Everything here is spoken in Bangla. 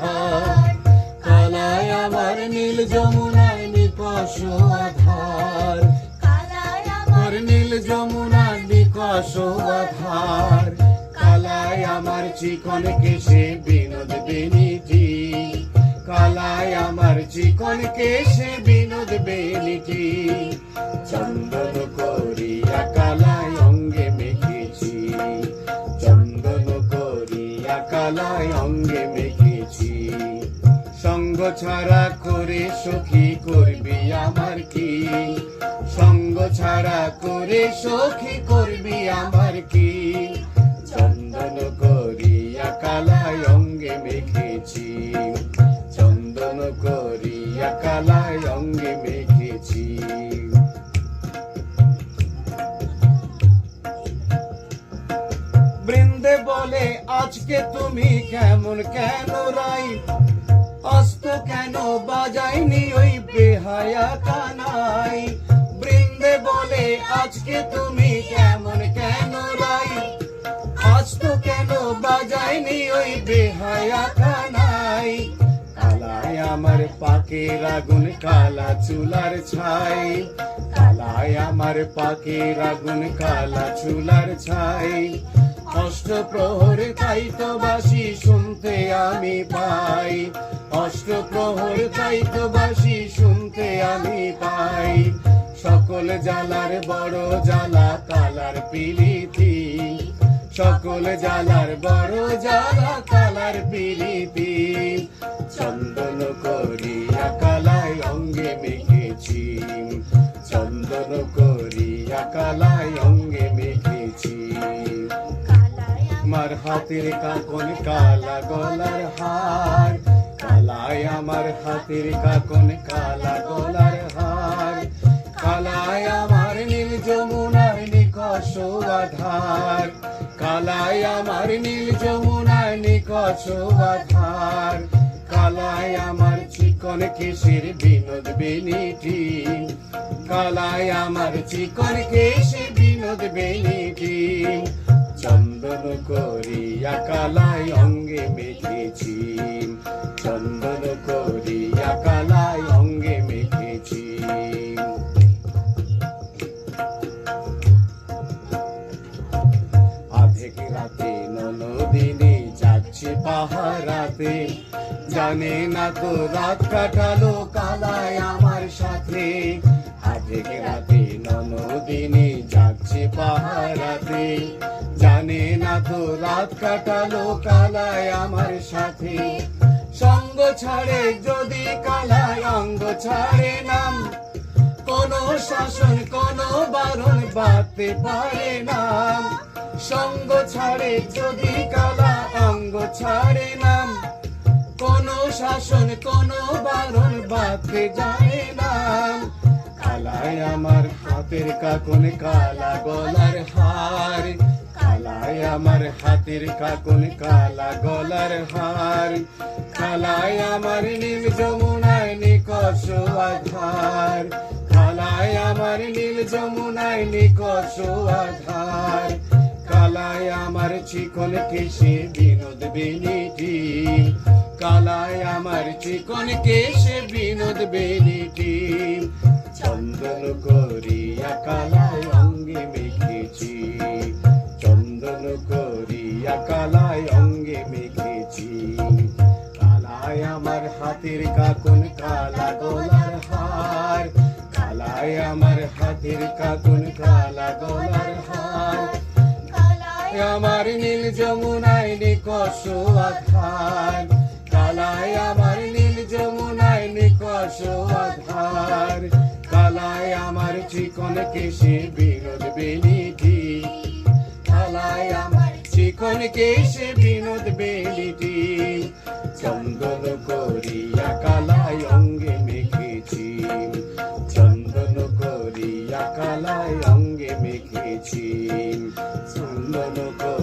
হয় কালায় আমার নীল যমুনায় নিকশ আধার। আমার নীল যমুনার নিকশ আধার। কালায় আমার চিকন কেশে বিনোদ বেনিটি। কালায় আমার চিকন কেশে বিনোদ বেনিটি। চন্দন সঙ্গ ছাড়া করে সখী করবি আমার কি? সঙ্গ ছাড়া করে সখী করবি আমার কি? চন্দন করিয়া কালায় অঙ্গে মেখেছি। চন্দন করিয়া কালায় অঙ্গে মেখেছি। বৃন্দে বলে, আজকে তুমি কেমন কেন বেহায়া কানাই বৃন্দে বলে, আজকে তুমি কেমন, কেন রাই? অস্ত কেন বাজাইনি ওই বেহায়া কানাই কালায় আমার পাকের আগুন, কালা চুলার ছাই। কালায় আমার পাকের আগুন, কালা চুলার ছাই। অষ্ট প্রহর তাইতো বাসি শুনতে আমি পাই। অষ্ট প্রহর তাইতো বাসি শুনতে আমি পাই সকল জ্বালার বড় জ্বালা কালার পিলিতি। সকল জ্বালার বড় জ্বালা কালার পিলিতি। চন্দন করিয়া কালায় অঙ্গে মেখেছি। চন্দন করিয়া কালায় অঙ্গে মেখেছি। মার হাতের কাকন কালা গলার হার। কালায় আমার হাতের কাকন, কালা গলার হার। কালায় আমার নীল যমুনার নিকষ আধার কালায় আমার নীল যমুনার নিকষ আধার আমার চিকন কেশের বিনোদ বেনিটি কালায় আমার চিকন কেশের বিনোদ বেনিটি চন্দন করিয়া কালায় অঙ্গে মেখেছি রাতে ননদিনী যাচ্ছে পাহারাতে। জানে না তো রাত কাটালো কালায় আমার সাথে। আধেক রাতে ননদিনী যাচ্ছে পাহারাতে। জানে না তো রাত কাটালো কালায় আমার সাথে। সঙ্গ ছাড়ে যদি কালায় অঙ্গ ছাড়ে নাম। কোন শাসন, কোন বারণ বাড়তে পারে না সঙ্গ ছাড়ে যদি কালা, অঙ্গ ছাড়ে নাম। কোন শাসন, কোন বারণ বাড়তে যায় না কালায় আমার হাতের কাকুন, কালা গলার হার। কালায় আমার হাতের কাকুন, কালা গলার হার। কালায় আমার নীল যমুনায় নিকষ আধার। কালায় আমার নীল যমুনায় নিকষ আধার। আমার চিকন কেশে বিনোদ বেনিটি। কালায় আমার চিকন কেশে বিনোদ বেনিটি। চন্দন করিয়া কালায় অঙ্গে মেখেছি। চন্দন করিয়া কালায় অঙ্গে মেখেছি। কালায় আমার হাতের কাকন কালা গলার হার। কালায় আমার হাতের কাকন কালা গলার আমার নীল যমুনায় নিকষ আধার। কালায় আমার নীল যমুনায় নিকষ আধার। কালায় আমার চিকন কেশে বিনোদ বেলিটি। কালায় আমার চিকন কেশে বিনোদ বেলিটি। চন্দন করিয়া কালায় অঙ্গে মেখেছি চন্দন করিয়া